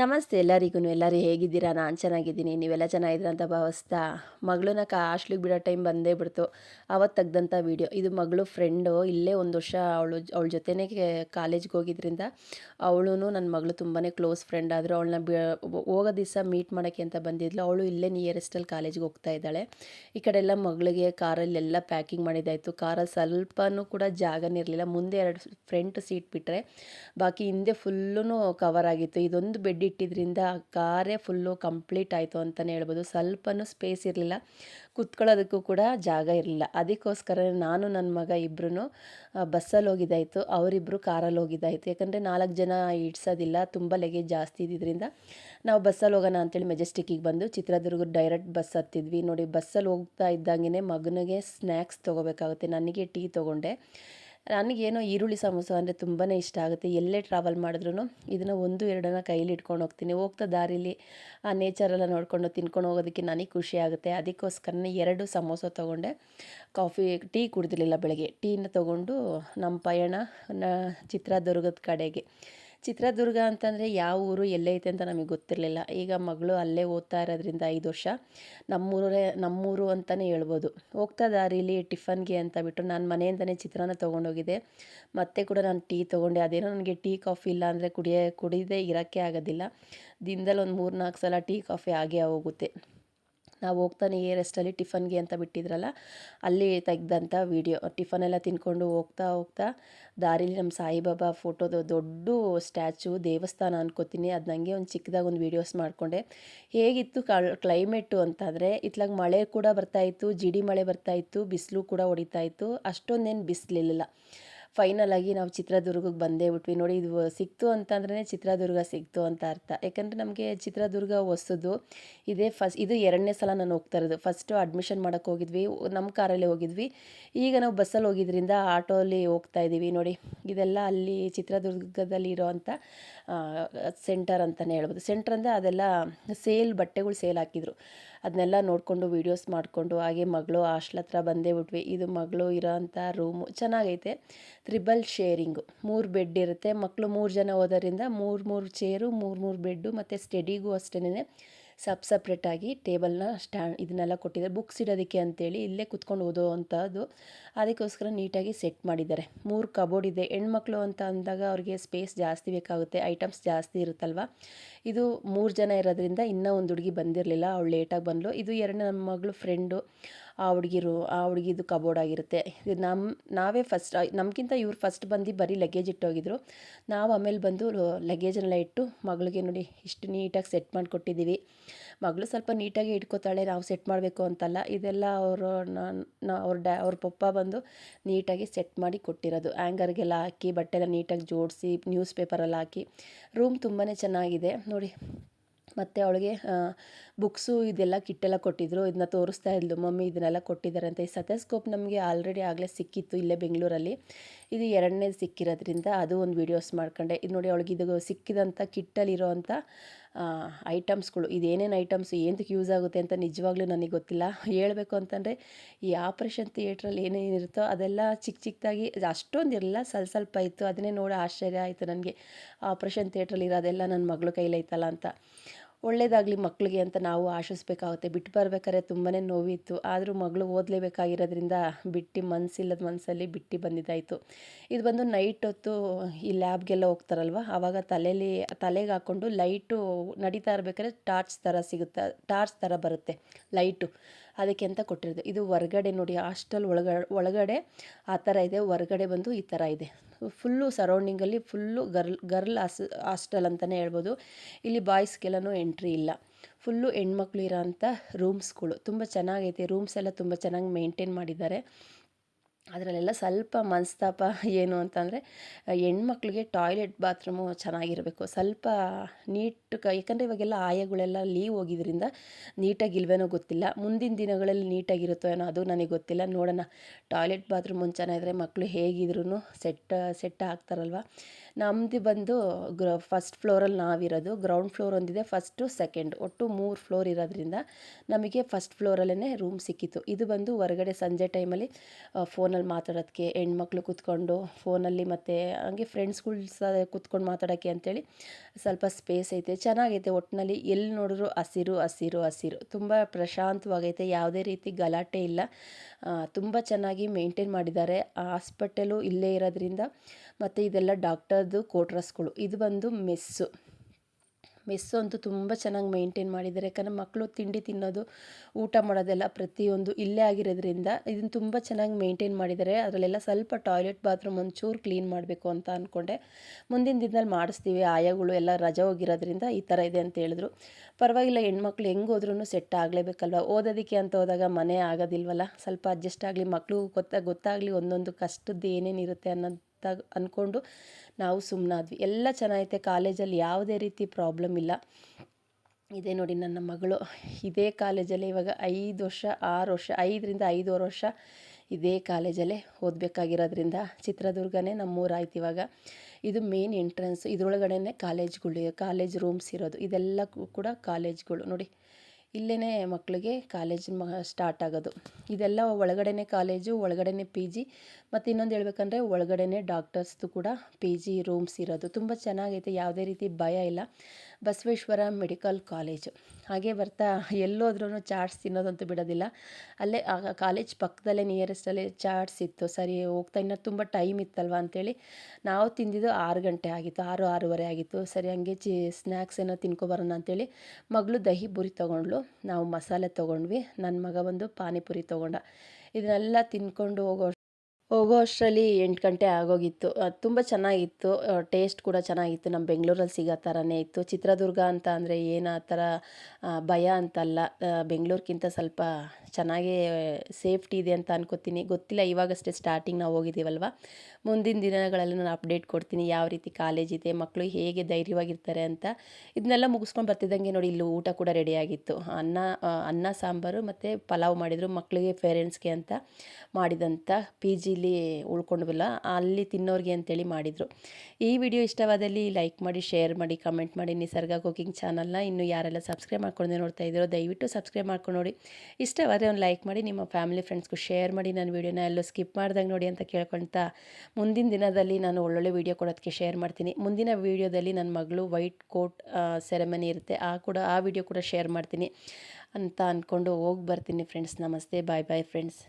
ನಮಸ್ತೆ ಎಲ್ಲರಿಗೂ ಎಲ್ಲರೂ ಹೇಗಿದ್ದೀರಾ? ನಾನು ಚೆನ್ನಾಗಿದ್ದೀನಿ. ನೀವೆಲ್ಲ ಚೆನ್ನಾಗಿದ್ದೀರಾ ಅಂತ ಭಾವಿಸ್ತಾ ಮಗಳನ್ನ ಕಾಶ್ಲಿಗೆ ಬಿಡೋ ಟೈಮ್ ಬಂದೇ ಬಿಡ್ತು. ಅವತ್ತು ತೆಗ್ದಂಥ ವೀಡಿಯೋ. ಇದು ಮಗಳು ಫ್ರೆಂಡು ಇಲ್ಲೇ ಒಂದು ವರ್ಷ ಅವಳು ಅವಳ ಜೊತೆನೇ ಕಾಲೇಜ್ಗೆ ಹೋಗಿದ್ರಿಂದ ಅವಳು ನನ್ನ ಮಗಳು ತುಂಬಾ ಕ್ಲೋಸ್ ಫ್ರೆಂಡ್ ಆದರೂ. ಅವಳನ್ನ ಹೋಗೋ ದಿವಸ ಮೀಟ್ ಮಾಡೋಕ್ಕೆ ಅಂತ ಬಂದಿದ್ಲು. ಅವಳು ಇಲ್ಲೇ ನಿಯರೆಸ್ಟಲ್ಲಿ ಕಾಲೇಜ್ಗೆ ಹೋಗ್ತಾ ಇದ್ದಾಳೆ. ಈ ಕಡೆಲ್ಲ ಮಗಳಿಗೆ ಕಾರಲ್ಲೆಲ್ಲ ಪ್ಯಾಕಿಂಗ್ ಮಾಡಿದ್ದಾಯಿತು. ಕಾರಲ್ಲಿ ಸ್ವಲ್ಪನೂ ಕೂಡ ಜಾಗನಿರಲಿಲ್ಲ ಮುಂದೆ ಎರಡು ಫ್ರಂಟ್ ಸೀಟ್ ಬಿಟ್ಟರೆ ಬಾಕಿ ಹಿಂದೆ ಫುಲ್ಲೂ ಕವರ್ ಆಗಿತ್ತು. ಇದೊಂದು ಬೆಡ್ ಇಟ್ಟಿದ್ರಿಂದ ಕಾರೇ ಫುಲ್ಲು ಕಂಪ್ಲೀಟ್ ಆಯಿತು ಅಂತಲೇ ಹೇಳ್ಬೋದು. ಸ್ವಲ್ಪನೂ ಸ್ಪೇಸ್ ಇರಲಿಲ್ಲ. ಕುತ್ಕೊಳ್ಳೋದಕ್ಕೂ ಕೂಡ ಜಾಗ ಇರಲಿಲ್ಲ. ಅದಕ್ಕೋಸ್ಕರ ನಾನು ನನ್ನ ಮಗ ಇಬ್ಬರೂ ಬಸ್ಸಲ್ಲಿ ಹೋಗಿದ್ದಾಯಿತು. ಅವರಿಬ್ಬರು ಕಾರಲ್ಲಿ ಹೋಗಿದ್ದಾಯಿತು. ಯಾಕಂದರೆ ನಾಲ್ಕು ಜನ ಇಡ್ಸೋದಿಲ್ಲ ತುಂಬ ಲಗೇಜ್ ಜಾಸ್ತಿ ಇದ್ದಿದ್ದರಿಂದ ನಾವು ಬಸ್ಸಲ್ಲಿ ಹೋಗೋಣ ಅಂತೇಳಿ ಮೆಜೆಸ್ಟಿಕ್ಕಿಗೆ ಬಂದು ಚಿತ್ರದುರ್ಗ ಡೈರೆಕ್ಟ್ ಬಸ್ ಹತ್ತಿದ್ವಿ. ನೋಡಿ ಬಸ್ಸಲ್ಲಿ ಹೋಗ್ತಾ ಇದ್ದಂಗೆ ಮಗನಿಗೆ ಸ್ನ್ಯಾಕ್ಸ್ ತೊಗೋಬೇಕಾಗುತ್ತೆ. ನನಗೆ ಟೀ ತೊಗೊಂಡೆ. ನನಗೇನೋ ಈರುಳ್ಳಿ ಸಮೋಸ ಅಂದರೆ ತುಂಬಾ ಇಷ್ಟ ಆಗುತ್ತೆ. ಎಲ್ಲೇ ಟ್ರಾವೆಲ್ ಮಾಡಿದ್ರು ಇದನ್ನು ಒಂದು ಎರಡನ್ನ ಕೈಲಿ ಇಟ್ಕೊಂಡು ಹೋಗ್ತೀನಿ. ಹೋಗ್ತಾ ದಾರಿಲಿ ಆ ನೇಚರೆಲ್ಲ ನೋಡಿಕೊಂಡು ತಿನ್ಕೊಂಡು ಹೋಗೋದಕ್ಕೆ ನನಗೆ ಖುಷಿ ಆಗುತ್ತೆ. ಅದಕ್ಕೋಸ್ಕರನೇ ಎರಡು ಸಮೋಸ ತೊಗೊಂಡೆ. ಕಾಫಿ, ಟೀ ಕುಡಿದಿರಲಿಲ್ಲ ಬೆಳಗ್ಗೆ. ಟೀನ ತೊಗೊಂಡು ನಮ್ಮ ಪಯಣ ಚಿತ್ರದುರ್ಗದ ಕಡೆಗೆ. ಚಿತ್ರದುರ್ಗ ಅಂತಂದರೆ ಯಾವ ಊರು ಎಲ್ಲೈತೆ ಅಂತ ನಮಗೆ ಗೊತ್ತಿರಲಿಲ್ಲ. ಈಗ ಮಗಳು ಅಲ್ಲೇ ಓದ್ತಾ ಇರೋದ್ರಿಂದ ಐದು ವರ್ಷ. ನಮ್ಮೂರೇ, ನಮ್ಮೂರು ಅಂತಲೇ ಹೇಳ್ಬೋದು. ಹೋಗ್ತಾ ದಾರಿಲಿ ಟಿಫನ್ಗೆ ಅಂತ ಬಿಟ್ಟು ನಾನು ಮನೆಯಿಂದನೇ ಚಿತ್ರಾನ್ನ ತೊಗೊಂಡೋಗಿದ್ದೆ. ಮತ್ತೆ ಕೂಡ ನಾನು ಟೀ ತೊಗೊಂಡೆ. ಅದೇನೋ ನನಗೆ ಟೀ, ಕಾಫಿ ಇಲ್ಲ ಅಂದರೆ ಕುಡಿಯೋ, ಕುಡಿದೇ ಇರೋಕ್ಕೆ ಆಗೋದಿಲ್ಲ. ದಿನದಲ್ಲಿ ಒಂದು ಮೂರು ನಾಲ್ಕು ಸಲ ಟೀ, ಕಾಫಿ ಆಗೇ ಹೋಗುತ್ತೆ. ನಾವು ಹೋಗ್ತಾನೆ ಏ ರೆಸ್ಟಲ್ಲಿ ಟಿಫನ್ಗೆ ಅಂತ ಬಿಟ್ಟಿದ್ರಲ್ಲ, ಅಲ್ಲಿ ತೆಗ್ದಂಥ ವೀಡಿಯೋ ಟಿಫನೆಲ್ಲ ತಿನ್ಕೊಂಡು ಹೋಗ್ತಾ ಹೋಗ್ತಾ ದಾರಿಲಿ ನಮ್ಮ ಸಾಯಿಬಾಬಾ ಫೋಟೋದು ದೊಡ್ಡ ಸ್ಟ್ಯಾಚು ದೇವಸ್ಥಾನ ಅನ್ಕೋತೀನಿ. ಅದು ನನಗೆ ಒಂದು ಚಿಕ್ಕದಾಗಿ ಒಂದು ವೀಡಿಯೋಸ್ ಮಾಡಿಕೊಂಡೆ. ಹೇಗಿತ್ತು ಕ್ಲೈಮೇಟು ಅಂತಂದರೆ ಇತ್ಲಾಗ ಮಳೆ ಕೂಡ ಬರ್ತಾಯಿತ್ತು ಜಿಡಿ ಮಳೆ ಬರ್ತಾಯಿತ್ತು ಬಿಸಿಲು ಕೂಡ ಹೊಡಿತಾ ಇತ್ತು. ಅಷ್ಟೊಂದೇನು ಬಿಸಿಲಿಲ್ಲ ಫೈನಲ್ ಆಗಿ ನಾವು ಚಿತ್ರದುರ್ಗಕ್ಕೆ ಬಂದೇ ಬಿಟ್ವಿ. ನೋಡಿ, ಇದು ಸಿಕ್ತು ಅಂತಂದ್ರೆ ಚಿತ್ರದುರ್ಗ ಸಿಕ್ತು ಅಂತ ಅರ್ಥ. ಯಾಕಂದರೆ ನಮಗೆ ಚಿತ್ರದುರ್ಗ ಹೊಸದು, ಇದೇ ಫಸ್ಟ್ ಇದು ಎರಡನೇ ಸಲ ನಾನು ಹೋಗ್ತಾ ಇರೋದು. ಫಸ್ಟು ಅಡ್ಮಿಷನ್ ಮಾಡೋಕ್ಕೆ ಹೋಗಿದ್ವಿ, ನಮ್ಮ ಕಾರಲ್ಲಿ ಹೋಗಿದ್ವಿ. ಈಗ ನಾವು ಬಸ್ಸಲ್ಲಿ ಹೋಗಿದ್ರಿಂದ ಆಟೋಲಿ ಹೋಗ್ತಾ ಇದ್ದೀವಿ. ನೋಡಿ, ಇದೆಲ್ಲ ಅಲ್ಲಿ ಚಿತ್ರದುರ್ಗದಲ್ಲಿ ಇರೋವಂಥ ಸೆಂಟರ್ ಅಂತಲೇ ಹೇಳ್ಬೋದು. ಸೆಂಟರ್ ಅಂದರೆ ಅದೆಲ್ಲ ಸೇಲ್, ಬಟ್ಟೆಗಳು ಸೇಲ್ ಹಾಕಿದ್ರು. ಅದನ್ನೆಲ್ಲ ನೋಡಿಕೊಂಡು ವೀಡಿಯೋಸ್ ಮಾಡಿಕೊಂಡು, ಹಾಗೆ ಮಗಳು ಹಾಸ್ಟ್ಲ್ ಹತ್ರ ಬಂದೇ ಬಿಟ್ವಿ. ಇದು ಮಗಳು ಇರೋ ಅಂಥ ರೂಮು ಚೆನ್ನಾಗೈತೆ. ತ್ರಿಬಲ್ ಶೇರಿಂಗು ಮೂರು ಬೆಡ್ ಇರುತ್ತೆ. ಮಕ್ಕಳು ಮೂರು ಜನ ಹೋದರಿಂದ ಮೂರು ಮೂರು ಚೇರು ಮೂರು ಮೂರು ಬೆಡ್ಡು ಮತ್ತು ಸ್ಟಡಿಗೂ ಅಷ್ಟೇ ಸಪ್ ಸಪ್ರೇಟಾಗಿ ಟೇಬಲ್ನ ಸ್ಟ್ಯಾಂಡ್ ಇದನ್ನೆಲ್ಲ ಕೊಟ್ಟಿದ್ದಾರೆ. ಬುಕ್ಸ್ ಇಡೋದಕ್ಕೆ ಅಂತೇಳಿ ಇಲ್ಲೇ ಕುತ್ಕೊಂಡು ಓದೋ ಅಂಥದ್ದು ಅದಕ್ಕೋಸ್ಕರ ನೀಟಾಗಿ ಸೆಟ್ ಮಾಡಿದ್ದಾರೆ. ಮೂರು ಕಬೋರ್ಡ್ ಇದೆ. ಹೆಣ್ಮಕ್ಳು ಅಂತ ಅಂದಾಗ ಅವ್ರಿಗೆ ಸ್ಪೇಸ್ ಜಾಸ್ತಿ ಬೇಕಾಗುತ್ತೆ. ಐಟಮ್ಸ್ ಜಾಸ್ತಿ ಇರುತ್ತಲ್ವ? ಇದು ಮೂರು ಜನ ಇರೋದ್ರಿಂದ ಇನ್ನೂ ಒಂದು ಹುಡುಗಿ ಬಂದಿರಲಿಲ್ಲ. ಅವಳು ಲೇಟಾಗಿ ಬಂದಳು ಇದು ಎರಡು ನಮ್ಮ ಮಗಳು ಫ್ರೆಂಡು. ಆ ಹುಡುಗಿರು, ಆ ಹುಡುಗಿದು ಕಬೋರ್ಡ್ ಆಗಿರುತ್ತೆ. ನಮ್ಮ ನಾವೇ ಫಸ್ಟ್ ನಮಗಿಂತ ಇವ್ರು ಫಸ್ಟ್ ಬಂದು ಬರೀ ಲಗೇಜ್ ಇಟ್ಟೋಗಿದ್ರು ನಾವು ಆಮೇಲೆ ಬಂದು ಲಗೇಜನ್ನೆಲ್ಲ ಇಟ್ಟು ಮಗಳಿಗೆ ನೋಡಿ ಇಷ್ಟು ನೀಟಾಗಿ ಸೆಟ್ ಮಾಡಿಕೊಟ್ಟಿದ್ದೀವಿ ಮಗಳು ಸ್ವಲ್ಪ ನೀಟಾಗಿ ಇಟ್ಕೋತಾಳೆ, ನಾವು ಸೆಟ್ ಮಾಡಬೇಕು ಅಂತಲ್ಲ. ಇದೆಲ್ಲ ಅವರು ಅವ್ರ ಡ್ಯಾ, ಅವ್ರ ಪಪ್ಪ ಬಂದು ನೀಟಾಗಿ ಸೆಟ್ ಮಾಡಿ ಕೊಟ್ಟಿರೋದು. ಆ್ಯಂಗರ್ಗೆಲ್ಲ ಹಾಕಿ, ಬಟ್ಟೆಲ್ಲ ನೀಟಾಗಿ ಜೋಡಿಸಿ ನ್ಯೂಸ್ ಪೇಪರಲ್ಲಿ ಹಾಕಿ. ರೂಮ್ ತುಂಬಾ ಚೆನ್ನಾಗಿದೆ. ನೋಡಿ ಮತ್ತು ಅವಳಿಗೆ ಬುಕ್ಸು ಇದೆಲ್ಲ ಕಿಟ್ಟೆಲ್ಲ ಕೊಟ್ಟಿದ್ದರು ಇದನ್ನ ತೋರಿಸ್ತಾ ಇದ್ಲು, ಮಮ್ಮಿ ಇದನ್ನೆಲ್ಲ ಕೊಟ್ಟಿದ್ದಾರೆ ಅಂತ. ಈ ಸತೆಸ್ಕೋಪ್ ನಮಗೆ ಆಲ್ರೆಡಿ ಆಗಲೇ ಸಿಕ್ಕಿತ್ತು ಇಲ್ಲೇ ಬೆಂಗಳೂರಲ್ಲಿ. ಇದು ಎರಡನೇದು ಸಿಕ್ಕಿರೋದ್ರಿಂದ ಅದು ಒಂದು ವೀಡಿಯೋಸ್ ಮಾಡ್ಕೊಂಡೆ. ಇದು ನೋಡಿ, ಅವಳಿಗೆ ಇದು ಸಿಕ್ಕಿದಂಥ ಕಿಟ್ಟಲ್ಲಿರೋವಂಥ ಐಟಮ್ಸ್ಗಳು. ಇದೇನೇನು ಐಟಮ್ಸ್ ಏನಕ್ಕೆ ಯೂಸ್ ಆಗುತ್ತೆ ಅಂತ ನಿಜವಾಗ್ಲೂ ನನಗೆ ಗೊತ್ತಿಲ್ಲ. ಹೇಳಬೇಕು ಅಂತಂದರೆ, ಈ ಆಪ್ರೇಷನ್ ಥಿಯೇಟ್ರಲ್ಲಿ ಏನೇನಿರುತ್ತೋ ಅದೆಲ್ಲ ಚಿಕ್ಕ ಚಿಕ್ಕದಾಗಿ, ಅಷ್ಟೊಂದು ಇರಲಿಲ್ಲ ಸ್ವಲ್ಪ ಸ್ವಲ್ಪ ಇತ್ತು. ಅದನ್ನೇ ನೋಡಿ ಆಶ್ಚರ್ಯ ಆಯಿತು ನನಗೆ. ಆಪ್ರೇಷನ್ ಥಿಯೇಟ್ರಲ್ಲಿ ಇರೋದೆಲ್ಲ ನನ್ನ ಮಗಳು ಕೈಲೈತಲ್ಲ ಅಂತ. ಒಳ್ಳೇದಾಗಲಿ ಮಕ್ಕಳಿಗೆ ಅಂತ ನಾವು ಆಶಿಸ್ಬೇಕಾಗುತ್ತೆ. ಬಿಟ್ಟು ಬರ್ಬೇಕಾದ್ರೆ ತುಂಬಾ ನೋವಿತ್ತು. ಆದರೂ ಮಗಳು ಓದಲೇಬೇಕಾಗಿರೋದ್ರಿಂದ ಬಿಟ್ಟು ಮನಸ್ಸಿಲ್ಲದ ಮನಸ್ಸಲ್ಲಿ ಬಿಟ್ಟು ಬಂದಿದ್ದಾಯಿತು. ಇದು ಬಂದು ನೈಟ್ ಹೊತ್ತು ಈ ಲ್ಯಾಬ್ಗೆಲ್ಲ ಹೋಗ್ತಾರಲ್ವ? ಆವಾಗ ತಲೆಯಲ್ಲಿ ತಲೆಗೆ ಹಾಕ್ಕೊಂಡು ಲೈಟು ನಡೀತಾ ಇರಬೇಕಾದ್ರೆ ಟಾರ್ಚ್ ಥರ ಸಿಗುತ್ತೆ. ಟಾರ್ಚ್ ಥರ ಬರುತ್ತೆ ಲೈಟು. ಅದಕ್ಕೆ ಅಂತ ಕೊಟ್ಟಿರೋದು. ಇದು ಹೊರಗಡೆ ನೋಡಿ, ಹಾಸ್ಟೆಲ್ ಒಳಗಡೆ ಒಳಗಡೆ ಆ ಥರ ಇದೆ, ಹೊರಗಡೆ ಬಂದು ಈ ಥರ ಇದೆ. ಫುಲ್ಲು ಸರೌಂಡಿಂಗಲ್ಲಿ ಫುಲ್ಲು ಗರ್ಲ್ ಗರ್ಲ್ ಹಾಸ್, ಹಾಸ್ಟೆಲ್ ಅಂತಲೇ ಹೇಳ್ಬೋದು. ಇಲ್ಲಿ ಬಾಯ್ಸ್ಗೆಲ್ಲನೂ ಎಂಟ್ರಿ ಇಲ್ಲ. ಫುಲ್ಲು ಹೆಣ್ಮಕ್ಳು ಇರೋಂಥ ರೂಮ್ಸ್ಗಳು. ತುಂಬ ಚೆನ್ನಾಗೈತೆ, ರೂಮ್ಸ್ ಎಲ್ಲ ತುಂಬ ಚೆನ್ನಾಗಿ ಮೇಂಟೈನ್ ಮಾಡಿದ್ದಾರೆ. ಅದರಲ್ಲೆಲ್ಲ ಸ್ವಲ್ಪ ಮನಸ್ತಾಪ ಏನು ಅಂತಂದರೆ ಹೆಣ್ಮಕ್ಳಿಗೆ ಟಾಯ್ಲೆಟ್ ಬಾತ್ರೂಮು ಚೆನ್ನಾಗಿರಬೇಕು. ಸ್ವಲ್ಪ ನೀಟ್ ಕ, ಯಾಕಂದರೆ ಇವಾಗೆಲ್ಲ ಆಯಗಳೆಲ್ಲ ಲೀವ್ ಹೋಗಿದ್ರಿಂದ ನೀಟಾಗಿಲ್ವೇನೋ ಗೊತ್ತಿಲ್ಲ. ಮುಂದಿನ ದಿನಗಳಲ್ಲಿ ನೀಟಾಗಿರುತ್ತೋ ಏನೋ ಅದು ನನಗೆ ಗೊತ್ತಿಲ್ಲ. ನೋಡೋಣ. ಟಾಯ್ಲೆಟ್ ಬಾತ್ರೂಮ್ ಒಂದು ಚೆನ್ನಾಗಿದ್ರೆ ಮಕ್ಕಳು ಹೇಗಿದ್ರೂ ಸೆಟ್ ಸೆಟ್ ಆಗ್ತಾರಲ್ವ ನಮ್ಮದು ಬಂದು ಗ್ರ ಫಸ್ಟ್ ಫ್ಲೋರಲ್ಲಿ ನಾವಿರೋದು. ಗ್ರೌಂಡ್ ಫ್ಲೋರ್ ಒಂದಿದೆ ಫಸ್ಟು ಸೆಕೆಂಡ್ ಒಟ್ಟು ಮೂರು ಫ್ಲೋರ್ ಇರೋದ್ರಿಂದ ನಮಗೆ ಫಸ್ಟ್ ಫ್ಲೋರಲ್ಲೇ ರೂಮ್ ಸಿಕ್ಕಿತ್ತು. ಇದು ಬಂದು ಹೊರಗಡೆ ಸಂಜೆ ಟೈಮಲ್ಲಿ ಫೋನಲ್ಲಿ ಮಾತಾಡೋದಕ್ಕೆ ಹೆಣ್ಮಕ್ಳು ಕೂತ್ಕೊಂಡು ಫೋನಲ್ಲಿ ಮತ್ತು ಹಂಗೆ ಫ್ರೆಂಡ್ಸ್ಗಳು ಸಹ ಕೂತ್ಕೊಂಡು ಮಾತಾಡೋಕ್ಕೆ ಅಂತೇಳಿ ಸ್ವಲ್ಪ ಸ್ಪೇಸ್ ಐತೆ. ಚೆನ್ನಾಗೈತೆ ಒಟ್ಟಿನಲ್ಲಿ ಎಲ್ಲಿ ನೋಡಿದ್ರು ಹಸಿರು ಹಸಿರು ಹಸಿರು. ತುಂಬ ಪ್ರಶಾಂತವಾಗೈತೆ. ಯಾವುದೇ ರೀತಿ ಗಲಾಟೆ ಇಲ್ಲ. ತುಂಬ ಚೆನ್ನಾಗಿ ಮೇಂಟೈನ್ ಮಾಡಿದ್ದಾರೆ. ಹಾಸ್ಪಿಟಲು ಇಲ್ಲೇ ಇರೋದ್ರಿಂದ ಮತ್ತು ಇದೆಲ್ಲ ಡಾಕ್ಟರ್ದು ಕೋಟ್ರಸ್ಗಳು ಇದು ಬಂದು ಮೆಸ್ಸು. ಮೆಸ್ಸು ಅಂತೂ ತುಂಬ ಚೆನ್ನಾಗಿ ಮೇಂಟೈನ್ ಮಾಡಿದ್ದಾರೆ. ಯಾಕಂದರೆ ಮಕ್ಕಳು ತಿಂಡಿ ತಿನ್ನೋದು, ಊಟ ಮಾಡೋದೆಲ್ಲ ಪ್ರತಿಯೊಂದು ಇಲ್ಲೇ ಆಗಿರೋದ್ರಿಂದ ಇದನ್ನು ತುಂಬ ಚೆನ್ನಾಗಿ ಮೇಂಟೈನ್ ಮಾಡಿದ್ದಾರೆ. ಅದರಲ್ಲೆಲ್ಲ ಸ್ವಲ್ಪ ಟಾಯ್ಲೆಟ್, ಬಾತ್ರೂಮ್ ಒಂಚೂರು ಕ್ಲೀನ್ ಮಾಡಬೇಕು ಅಂತ ಅಂದ್ಕೊಂಡೆ ಮುಂದಿನ ದಿನದಲ್ಲಿ ಮಾಡಿಸ್ತೀವಿ. ಆಯಾಗಳು ಎಲ್ಲ ರಜೆ ಹೋಗಿರೋದ್ರಿಂದ ಈ ಥರ ಇದೆ ಅಂತ ಹೇಳಿದ್ರು. ಪರವಾಗಿಲ್ಲ, ಹೆಣ್ಮಕ್ಳು ಹೆಂಗೆ ಹೋದ್ರೂ ಸೆಟ್ ಆಗಲೇಬೇಕಲ್ವ? ಓದೋದಕ್ಕೆ ಅಂತ ಹೋದಾಗ ಮನೆ ಆಗೋದಿಲ್ವಲ್ಲ? ಸ್ವಲ್ಪ ಅಡ್ಜಸ್ಟ್ ಆಗಲಿ. ಮಕ್ಕಳು ಗೊತ್ತಾ, ಗೊತ್ತಾಗಲಿ ಒಂದೊಂದು ಕಷ್ಟದ್ದು ಏನೇನಿರುತ್ತೆ ಅನ್ನೋದು ಅಂದ್ಕೊಂಡು ನಾವು ಸುಮ್ಮನಾದ್ವಿ ಎಲ್ಲ ಚೆನ್ನಾಗೈತೆ. ಕಾಲೇಜಲ್ಲಿ ಯಾವುದೇ ರೀತಿ ಪ್ರಾಬ್ಲಮ್ ಇಲ್ಲ. ಇದೇ ನೋಡಿ ನನ್ನ ಮಗಳು. ಇದೇ ಕಾಲೇಜಲ್ಲೇ ಇವಾಗ ಐದು ವರ್ಷ, ಆರು ವರ್ಷ, ಐದರಿಂದ ಐದೂವರೆ ವರ್ಷ ಇದೇ ಕಾಲೇಜಲ್ಲೇ ಓದಬೇಕಾಗಿರೋದ್ರಿಂದ ಚಿತ್ರದುರ್ಗನೇ ನಮ್ಮೂರಾಯ್ತು ಇವಾಗ. ಇದು ಮೇನ್ ಎಂಟ್ರೆನ್ಸ್ ಇದರೊಳಗಡೆನೇ ಕಾಲೇಜ್ಗಳು, ಕಾಲೇಜ್ ರೂಮ್ಸ್ ಇರೋದು. ಇದೆಲ್ಲ ಕೂಡ ಕಾಲೇಜ್ಗಳು. ನೋಡಿ ಇಲ್ಲೇ ಮಕ್ಕಳಿಗೆ ಕಾಲೇಜ್ ಮ ಸ್ಟಾರ್ಟ್ ಆಗೋದು. ಇದೆಲ್ಲ ಒಳಗಡೆನೇ ಕಾಲೇಜು ಒಳಗಡೆನೇ ಪಿ ಜಿ ಮತ್ತು ಇನ್ನೊಂದು ಹೇಳ್ಬೇಕಂದ್ರೆ ಒಳಗಡೆನೇ ಡಾಕ್ಟರ್ಸ್ದು ಕೂಡ ಪಿ ಜಿ ರೂಮ್ಸ್ ಇರೋದು. ತುಂಬ ಚೆನ್ನಾಗೈತೆ, ಯಾವುದೇ ರೀತಿ ಭಯ ಇಲ್ಲ. Basaveshwara medical college. ಹಾಗೆ ಬರ್ತಾ ಎಲ್ಲೋದ್ರೂ ಚಾಟ್ಸ್ ತಿನ್ನೋದಂತೂ ಬಿಡೋದಿಲ್ಲ. ಅಲ್ಲೇ ಆ ಕಾಲೇಜ್ ಪಕ್ಕದಲ್ಲೇ ನಿಯರೆಸ್ಟಲ್ಲೇ ಚಾಟ್ಸ್ ಇತ್ತು. ಸರಿ, ಹೋಗ್ತಾ ಇನ್ನೂ ತುಂಬ ಟೈಮ್ ಇತ್ತಲ್ವ ಅಂಥೇಳಿ ನಾವು ತಿಂದಿದ್ದು ಆರು ಗಂಟೆ ಆಗಿತ್ತು. ಆರು, ಆರೂವರೆ ಆಗಿತ್ತು. ಸರಿ, ಹಂಗೆ ಚಿ ಸ್ನ್ಯಾಕ್ಸ್ ಏನೋ ತಿನ್ಕೊಬರೋಣ ಅಂಥೇಳಿ ಮಗಳು ದಹಿ ಪುರಿ ತೊಗೊಂಡ್ಳು. ನಾವು ಮಸಾಲೆ ತೊಗೊಂಡ್ವಿ. ನನ್ನ ಮಗ ಬಂದು ಪಾನಿಪುರಿ ತೊಗೊಂಡ. ಇದನ್ನೆಲ್ಲ ತಿನ್ಕೊಂಡು ಹೋಗೋ ಹೋಗೋ ಅಷ್ಟರಲ್ಲಿ ಎಂಟು ಗಂಟೆ ಆಗೋಗಿತ್ತು. ತುಂಬ ಚೆನ್ನಾಗಿತ್ತು. ಟೇಸ್ಟ್ ಕೂಡ ಚೆನ್ನಾಗಿತ್ತು. ನಮ್ಮ ಬೆಂಗಳೂರಲ್ಲಿ ಸಿಗೋ ಥರನೇ ಇತ್ತು. ಚಿತ್ರದುರ್ಗ ಅಂತ ಅಂದರೆ ಏನು ಆ ಥರ ಭಯ ಅಂತಲ್ಲ. ಬೆಂಗಳೂರಿಗಿಂತ ಸ್ವಲ್ಪ ಚೆನ್ನಾಗೇ ಸೇಫ್ಟಿ ಇದೆ ಅಂತ ಅನ್ಕೋತೀನಿ. ಗೊತ್ತಿಲ್ಲ, ಇವಾಗಷ್ಟೇ ಸ್ಟಾರ್ಟಿಂಗ್ ನಾವು ಹೋಗಿದ್ದೀವಲ್ವ? ಮುಂದಿನ ದಿನಗಳಲ್ಲಿ ನಾನು ಅಪ್ಡೇಟ್ ಕೊಡ್ತೀನಿ. ಯಾವ ರೀತಿ ಕಾಲೇಜ್ ಇದೆ ಮಕ್ಕಳು ಹೇಗೆ ಧೈರ್ಯವಾಗಿರ್ತಾರೆ ಅಂತ. ಇದನ್ನೆಲ್ಲ ಮುಗಿಸ್ಕೊಂಡು ಬರ್ತಿದ್ದಂಗೆ ನೋಡಿ, ಇಲ್ಲಿ ಊಟ ಕೂಡ ರೆಡಿಯಾಗಿತ್ತು ಅನ್ನ ಅನ್ನ, ಸಾಂಬಾರು ಮತ್ತು ಪಲಾವ್ ಮಾಡಿದರು ಮಕ್ಕಳಿಗೆ ಪೇರೆಂಟ್ಸ್ಗೆ ಅಂತ ಮಾಡಿದಂಥ ಪಿ ಜಿಲಿ ಉಳ್ಕೊಂಡ್ವಲ್ಲ ಅಲ್ಲಿ ತಿನ್ನೋರಿಗೆ ಅಂತೇಳಿ ಮಾಡಿದರು. ಈ ವಿಡಿಯೋ ಇಷ್ಟವಾದಲ್ಲಿ ಲೈಕ್ ಮಾಡಿ, ಶೇರ್ ಮಾಡಿ, ಕಮೆಂಟ್ ಮಾಡಿ. ನಿಸರ್ಗ ಕುಕಿಂಗ್ ಚಾನಲ್ನ ಇನ್ನು ಯಾರೆಲ್ಲ ಸಬ್ಸ್ಕ್ರೈಬ್ ಮಾಡ್ಕೊಂಡು ನೋಡ್ತಾ ಇದ್ದೀರೋ ದಯವಿಟ್ಟು ಸಬ್ಸ್ಕ್ರೈಬ್ ಮಾಡ್ಕೊಂಡು ನೋಡಿ. ಇಷ್ಟವಾದರೆ ಒಂದು ಲೈಕ್ ಮಾಡಿ, ನಿಮ್ಮ ಫ್ಯಾಮಿಲಿ ಫ್ರೆಂಡ್ಸ್ಗೂ ಶೇರ್ ಮಾಡಿ. ನನ್ನ ವೀಡಿಯೋನ ಎಲ್ಲೋ ಸ್ಕಿಪ್ ಮಾಡ್ದಂಗೆ ನೋಡಿ ಅಂತ ಕೇಳ್ಕೊಳ್ತಾ ಮುಂದಿನ ದಿನದಲ್ಲಿ ನಾನು ಒಳ್ಳೊಳ್ಳೆ ವೀಡಿಯೋ ಕೊಡೋದಕ್ಕೆ ಶೇರ್ ಮಾಡ್ತೀನಿ. ಮುಂದಿನ ವೀಡಿಯೋದಲ್ಲಿ ನನ್ನ ಮಗಳು ವೈಟ್ ಕೋಟ್ ಸೆರೆಮನಿ ಇರುತ್ತೆ. ಆ ಕೂಡ, ಆ ವಿಡಿಯೋ ಕೂಡ ಶೇರ್ ಮಾಡ್ತೀನಿ ಅಂತ ಅಂದ್ಕೊಂಡು ಹೋಗಿ ಬರ್ತೀನಿ ಫ್ರೆಂಡ್ಸ್. ನಮಸ್ತೆ. Bye bye friends.